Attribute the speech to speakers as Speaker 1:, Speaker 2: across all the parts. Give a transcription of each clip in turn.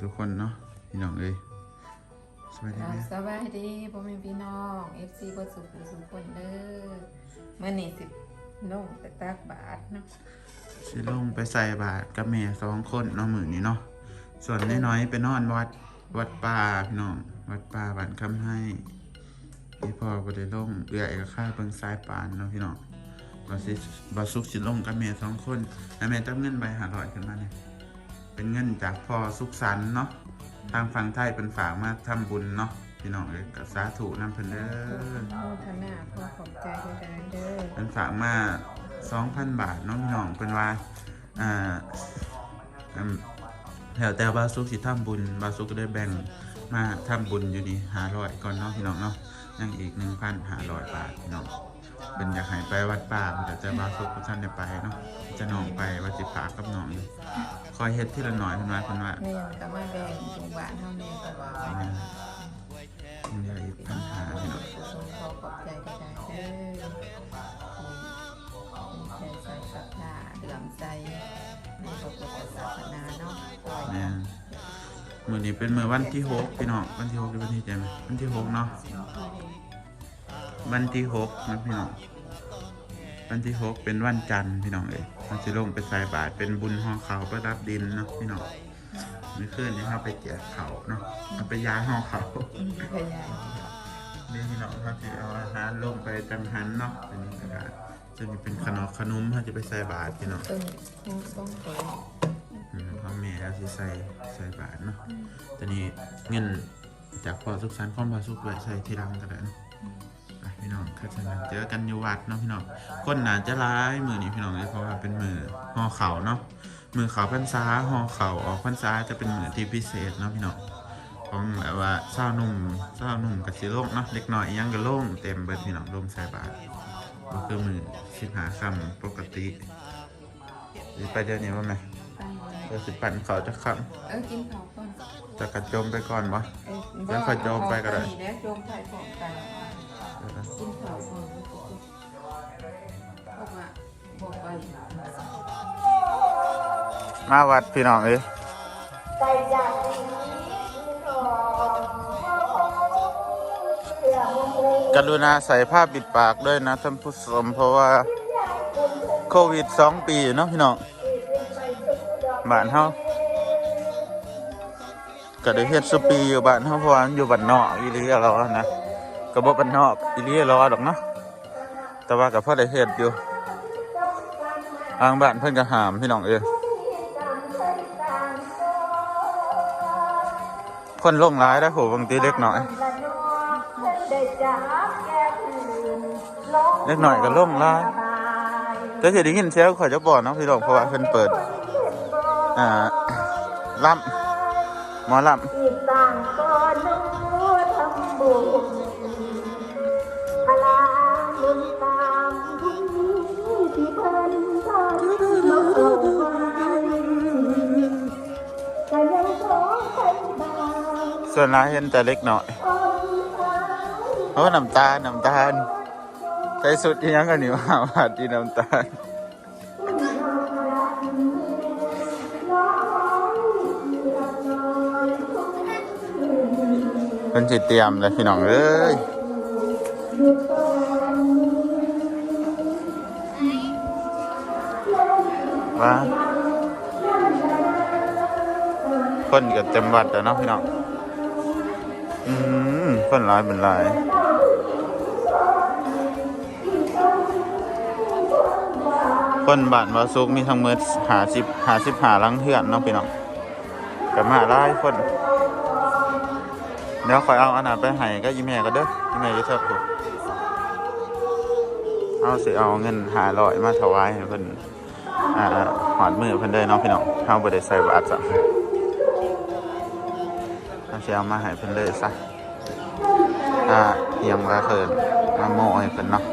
Speaker 1: สุขสุขคนเนาะพี่น้องเอ้ยสบายดี
Speaker 2: อ่า
Speaker 1: ไหม
Speaker 2: สวัสดีพ่อแม่พี่น้อง FC บ่สุขสุขคนเด้อเมื่อนี้สิลงไปตักบาทเนาะ
Speaker 1: สิลงไปใส่บาตรกับแม่สองคนเนาะมื้อนี้เนาะส่วนน้อยๆไปนอนวัดวัดป่าพี่น้องวัดป่าบ้านคำให้ที่พ่อบ่ได้ลงเอื้อยก็ค่าเบิ่งสายปานเนาะพี่น้องบ่สิบ่สุกสิลงกับแม่สองคนแล้วแม่ต้องเงินใบ500ขึ้นมาเนี่ย เป็นเงินจากพ่อสุขสันต์เนาะทางฝั่งไทยเป็นฝากมาทำบุญเนาะพี่น้องเอ้ยก็สาธุนำเพิ่นเด้อ
Speaker 2: โมทนาขอขอบใจด้วยกันเด้อ
Speaker 1: เป็นฝากมา2,000 บาทเน้องพี่น้องเป็นว่าอ่าอืมแล้วแต่บาสุกสิทำบุญบาสุกก็ได้แบ่งมาทำบุญอยู่นี่500ก่อนเนาะพี่น้องเนาะยังอีก1,500บาทพี่น้อง เป็นอยากให้ไปวัดป่าแต่จะบาสุกท่านได้ไปเนาะจะน้องไปว่าสิฝากกับน้องอยู่คอยเฮ็ดที่ละหน่อยเพิ่นว่าเพิ่นว่า
Speaker 2: แม่นก็มาแบ่งอยู่บ้านเฮาแม่ก็ว่า
Speaker 1: เดี๋ยวอีกปัญหาพี่น้อง
Speaker 2: ขอขอบใจกันเด้อใจใส่ศรัทธาเดือมใจในพระพุทธศาสนาเนาะคอย
Speaker 1: แม่มื้อนี้เป็นมื้อวันที่หกพี่น้องวันที่หกหรือวันที่เจมวันที่หกเนาะ วันที่หกนะพี่น้องวันที่หกเป็นวันจันทร์พี่น้องเอ้ยมันจะลงไปใส่บาตรเป็นบุญห่อเขาวประดับดินเนาะพี่น้องเมื่อคืนนี้เราไปแจกเขาวเนาะเราไปย้ายห่อเขาว
Speaker 2: อืมพยายาม
Speaker 1: นี่พี่น้องเขาจะเอาอาหารลงไปจังหันเนาะเป็นกระดาษจะมีเป็นขนมขนมเขาจะไปใส่บาตรพี่น้อง
Speaker 2: ต้นต้นต้น
Speaker 1: อืมพ่อแม่เราจะใส่ใส่บาตรเนาะตอนนี้เงินจากพอสุขสันต์ข้อมพาสุขไว้ใส่ที่รังกันแล้วเนาะไป พี่น้องข้าจะเจอกันอยู่วัดเนาะพี่น้องคนหนาจะร้ายมือนี้พี่น้องเลยเพราะว่าเป็นมือห่อเขาเนาะมือเขาพรรษาห่อเขาออกพรรษาจะเป็นมือที่พิเศษเนาะพี่น้องของแบบว่าเศร้าหนุ่มเศร้าหนุ่มกับสีโล่งเนาะเล็กน้อยอิหยังก็โล่งเต็มเบิดพี่น้องลมใส่บาตรก็คือมือสิบหาคำปกติหรือไปเดี๋ยวนี้ว่าไหม
Speaker 2: ไปเลย
Speaker 1: เดี๋ยวสิปั่นเขาจะค
Speaker 2: เออกินข้าวก่อนำ
Speaker 1: จะกระจมไปก่อนวะ
Speaker 2: เอ้ย
Speaker 1: เดี๋ยวค่อยโจมไปก็ได้
Speaker 2: เดี๋ยวโจมไปพร้อมกัน กินข้าวก่อนบอกว่าบอกไป
Speaker 1: มาวัดพี่น้องเอ้ยกรุณาใส่ผ้าปิดปากด้วยนะท่านผู้ชมเพราะว่าโควิดสองปีเนาะพี่น้องบ้านเฮาก็ได้เฮ็ดสุปีอยู่บ้านเฮาเพราะว่าอยู่บ้านนอกอีหลีเราอะ นะก็บ่บ้านนอกอีหลีรอดอกเนาะแต่ว่าก็พอได้เฮ็ดอยู่ทางบ้านเพิ่อนก็หามพี่น้องเอ้คนลงหลายแล้โหบางทีเล็กหน้อยเล็กหน่อยก็ล่มละแต่เสียได้ยินเสียงข่อยจะบอกเนาะพี่น้องเพราะว่าเพิ่นเปิดอ่าล่ำหมอล่
Speaker 3: อีกต่างก็นู้ทำ
Speaker 1: ส่วนร้ายเห็นแต่เล็กหน่อย
Speaker 3: อ่อนตาย
Speaker 1: เพราะน้ำตาลน้ำตาลใส่สุดยังกันอยู่ว่าว่าที่น้ำตาลเพิ่นสิเตรียมเลยพี่น้องเอ้ยว่าคนก็เต็มวัดแล้วเนาะพี่น้อง อืมคนหลายเป็นหลายคนบ้านวาซุกมีทั้งหมดหาสิบหาสิบหาลังเทือนเนาะพี่น้องกับมาหลายคนเดี๋ยวคอยเอาอันนั้นไปให้ก็ยิ้มแม่ก็เด้อยิ้มแม่จะเท่ากูเอาสิเอาเงินหาลอยมาถวายให้เพิ่นอ่าหอดมือเพิ่นเด้อเนาะพี่น้องเฮาบ่ได้ใส่บาตรจ้ะ เอาสิเอามาให้เพิ่นเลยซะอ่าเอียงว่าเพิ่นมาโม่ให้เพิ่นเนาะ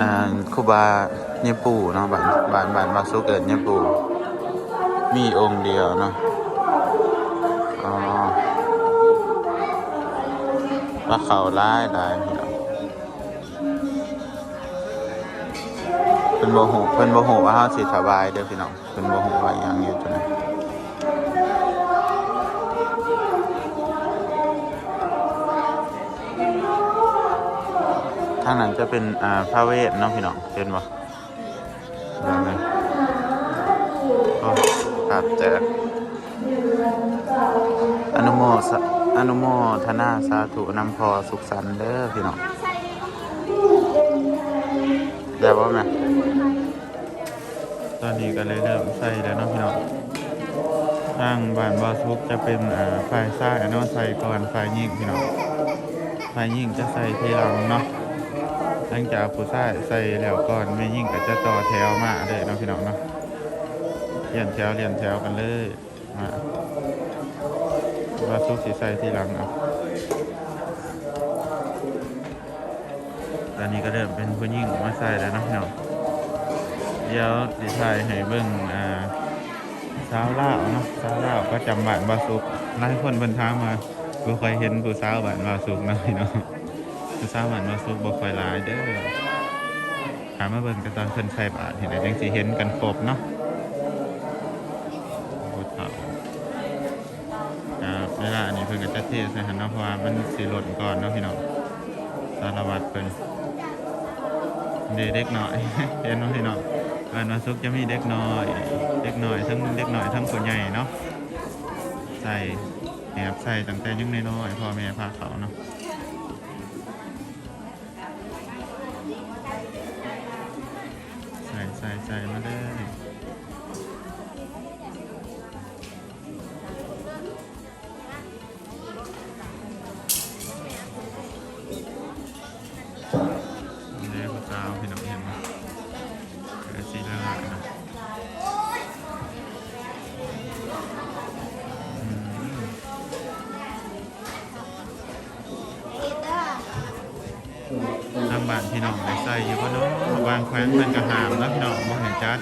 Speaker 1: อ่าครูบาเนี่ยปู่เนาะบ้านบ้านบ้านบาสุเกิดเนี่ยปู่มีองค์เดียวเนาะ ว่าเขาร้ายหลายพี่น้องเป็นโมโหเป็นโมโหว่าเฮาสิสบายเด้อพี่น้องเป็นโมโหว่าอหยังอยู่จังไดทางนั้นจะเป็นอ่าพระเวทเนาะพี่น้องเห็นบ่เดี๋ยวนะโอ้ขาดแจกอนุโมสะ อนุโมทนาสาธุนำพอสุขสันต์เด้อพี่น้องเดี๋ยวว่าแม่ตอนนี้ก็เลยเริ่มใส่แล้วเนาะพี่น้องทางบ้านบอสุกจะเป็นอ่าฝ่ายซ้ายเนาะใส่ก่อนฝ่ายยิงพี่น้องฝ่ายยิงจะใส่ทีหลังเนาะหลังจากผู้ชายใส่แล้วก่อนไม่ยิงก็จะต่อแถวมาเลยเนาะพี่น้องเนาะเรียนแถวเรียนแถวกันเลยมา ว่าซุกสีใส่ทีหลังเอาตอนนี้ก็เริ่มเป็นผู้หญิงมาใส่แล้วนะพี่น้องเดี๋ยวสิถ่ายให้เบิ่งอ่าสาวลาเนาะสาวลาก็จำบ้านบาสุกหลายคนเพิ่นถามมาบ่เคยเห็นผู้สาวบ้านบาสุกเนาะพี่น้องคือทราบวันว่าซุปบ่ค่อยหลายเด้อถามมาเบิ่งกันตอนเพิ่นใส่บาทเห็นได้จังสิเห็นกันครบเนาะโอ้เฒ่าอ่าเวลาอัน เพิ่นก็จะเทใส่หันเนาะเพราะว่ามันสีหล่นก่อนเนาะพี่น้องสารวัตรเป็นเด็กเด็กน้อยเห็นเนาะพี่น้องบ้านว่าซุกจะมีเด็กน้อย เด็กน้อยทั้งเด็กน้อยทั้งคนใหญ่เนาะใส่แอบใส่ตั้งแต่ยังน้อยๆพ่อแม่พาเขาเนาะ พี่น้องได้ใส่อยู่ก็เนาะวางแขวนเป็นกระหามแล้วพี่น้องบ่เห็นจัด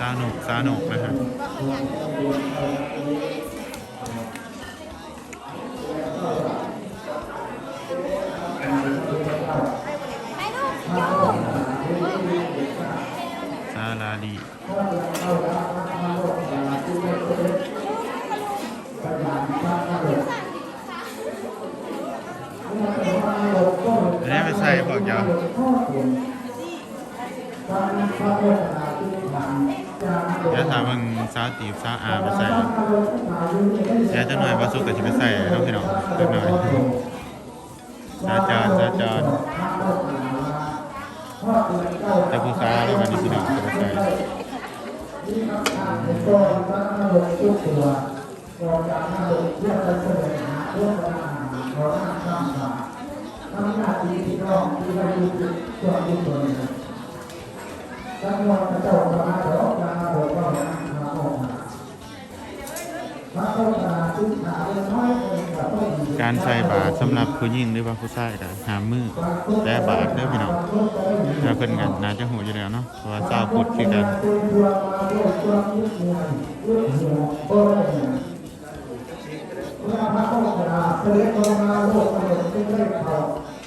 Speaker 1: สนุกสนุกนะฮะ กยาเดี๋ยวถามมึงซาตีบซาอาไปใส่เดี๋ยวจะหน่อยบาสุกก็จะไปใส่น้องพี่น้องเล็กหน่อยซาจานซาจานแต่ผู้ซาแล้วกันนี่พี่น้องจะไปใส่ การใส่บาตรสำหรับผู้หญิงหรือว่าผู้ชายก็หามมือแต่บาตรเด้อพี่น้องถ้าเพิ่นกันน่าจะหูอยู่แล้วเนาะเพราะว่าเจ้าพุทธคือกันก็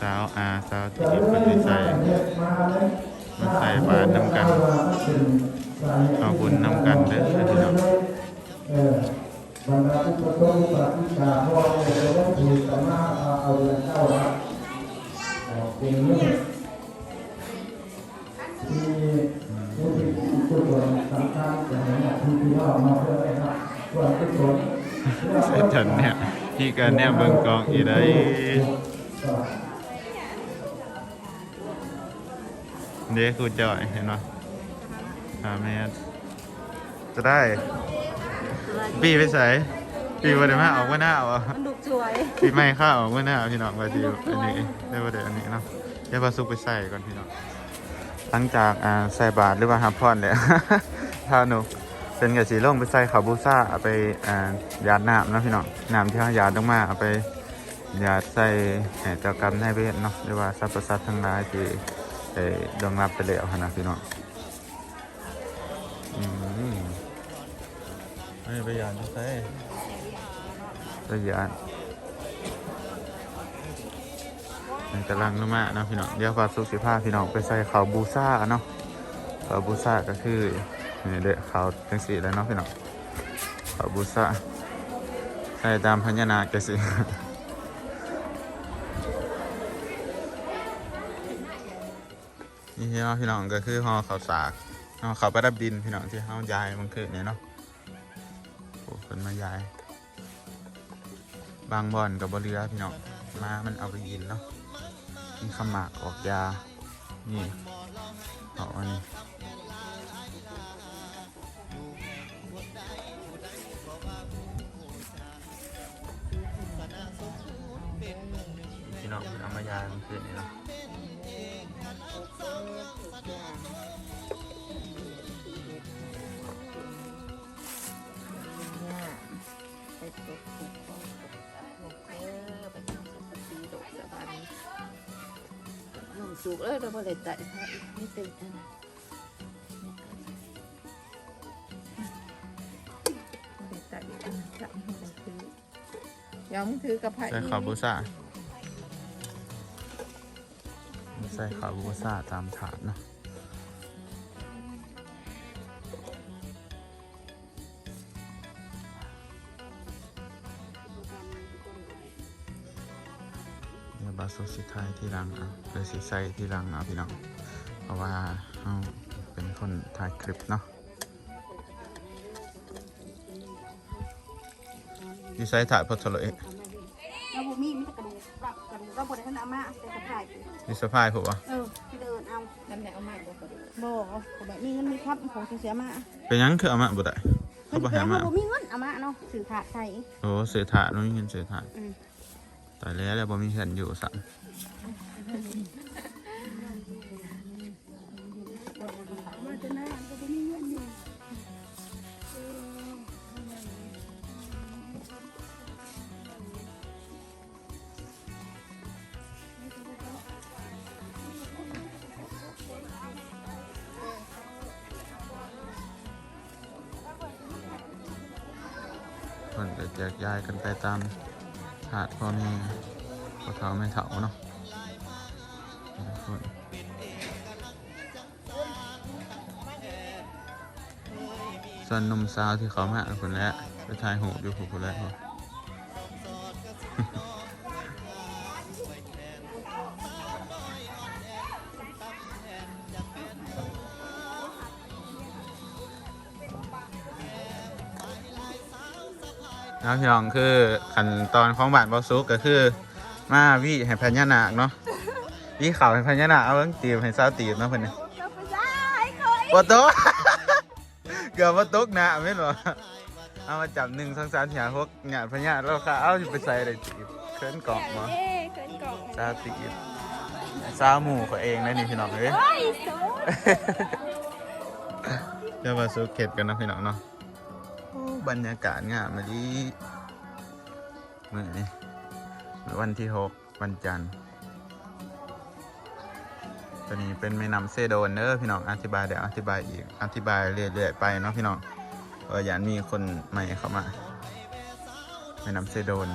Speaker 1: สาวอาสาวที่เพิ่นสิใส่มาใส่บาตรนำกันเอาบุญนำกันเด้อพี่น้อง
Speaker 4: บรรดาผู้ประสงค์ปฏิชาพ่อแม่จะได้ถูกสามารถเอาเงินเข้าวัดเป็นเรื่องที่ผู้ที่ทุกคนสังเกมาเพื่อนะครับส่วนที่สวน
Speaker 1: ใส่ถันเนี่ยพี่กันเนี่ยเบิ่งกองอีได้
Speaker 4: ก็
Speaker 1: เด็กกูจอยเห็นไหมหาแม่จะได้ ปีไปใส่ปีวันเดียวมาออกมาหน้าเอาอะ
Speaker 2: มันดุสวย
Speaker 1: ปีใหม่ข้าออกมาหน้าพี่น้องไปทีอันนี้ได้ประเดี๋ยวอันนี้เนาะเดี๋ยวพาซุกไปใส่ก่อนพี่น้องหลังจากอ่าใส่บาตรหรือว่าฮับพอนเลยถ้าหนูเป็นกับสีลงไปใส่ขาวบูซ่าเอาไปอ่ายาดน้ำเนาะพี่น้องน้ำที่เขาหยาดลงมาเอาไป หยาดใส่แห่เจ้ากรรมนายเวรเนาะหรือว่าสรรพสัตว์ทั้งหลายที่ได้ดวงรับไปแล้วหั้นนะพี่น้องอืมไม่ไปหยาดไม่ใส่ไปหยาดมันกำลังลงมาเนาะพี่น้องเดี๋ยวฟาสุสิผ้าพี่น้องไปใส่เขาวบูซ่าเนาะเขาวบูซ่าก็คือนี่เด็กเขาวจังสีแล้วเนาะพี่น้องเขาวบูซ่าใส่ตามพญานาคจังสิ เนาะพี่น้องก็คือห่อข้าวสากห่อข้าวประดับดินพี่น้องที่เฮายายมันคือเนี่ยเนาะโอ้คนมายาย บางบ่อนกับบเรือพี่น้องมามันเอาไปยินเนาะมีขมากออกยา นี่เอาอันนี้พี่น้องเอามายามันขึ้นนี่ยเนาะ
Speaker 2: สุกเอ้ยเราบ่ได้ใจพระอีกนี่เป็นอันบ่ได้ใจอันนั้นจะให้มันถือยอมถือกับพระ
Speaker 1: ใส่ขาวบูซ่าใส่ขาวบูซ่าตามถาดเนาะ บาสุสิไทายที่รังอะเลยสิใส่ที่รังอะพี่น้อง เพราะว่าเราเป็นคนถ่ายคลิปเนาะดีไซน์ถ่ายพอทะเล
Speaker 3: เราบ่มีมีแต่กระดูกปรับกระดูกเราบ่ได้ทันเอามาแต่กระถ่าย
Speaker 1: ดีสะพายผมวะ
Speaker 3: เออที่เดินเอา
Speaker 2: นั่นแหละเอามาบ่ก็ได้
Speaker 3: บ่ก็แบบมีเงินมีครับของเสียมา
Speaker 1: เป็นหยังคือเอามาบ่ได้เขาบอก
Speaker 3: เพิ่
Speaker 1: หานมา
Speaker 3: บ่มีเงินเอามาเนาะสื่อขาดใส่
Speaker 1: โอ้เสือถาดน้องมีเงินเสือถาด
Speaker 3: อืม
Speaker 1: ตายแล้วแล้วบ่มีเงินอยู่สั่นเพิ่นก็แจกย้ายกันไปตาม ถาดพ่อแม่พ่อเฒ่าแม่เฒ่าเนาะคนส่วนนมสาวที่เขามาคนแรกไปถ่ายหูอยู่หูคนแร กนะพี่น้องคือขั้นตอนของบ้านบอซุกก็คือ มาวิให้พญานาคเนาะวิเข่าให้พญานาคเอาเรื่องตีบให้สาวตีบเนาะเพิ่นเนี่ย
Speaker 3: เราไปได้เคย
Speaker 1: ปตกเกือบว่าตกหนะไม่นบ่เอามาจับหนึ่งสองสามสี่ห้าหกหยาดพญานาคแล้วค่ะเอาอยู่ไปใส่เลยตีบเคลื่อนเกาะมา
Speaker 3: เอ้เคยกล่อง
Speaker 1: สาวตีบสาวหมู่เขาเองนะนี่พี่น้องเอ้ย
Speaker 3: เฮ้ยโส
Speaker 1: เดี๋ยวมาสู่เข็ดกันเนาะพี่น้องเนาะโอ้ บรรยากาศงามมาดีเมื่อนี้วันที่หกวันจันทร์ตัวนี้เป็นแม่น้ำเซโดนเนอพี่น้องอธิบายเดี๋ยวอธิบายอีกอธิบายเรื่อยๆไปเนาะพี่น้องเอออย่ามีคนใหม่เข้ามาแม่น้ำเซโดน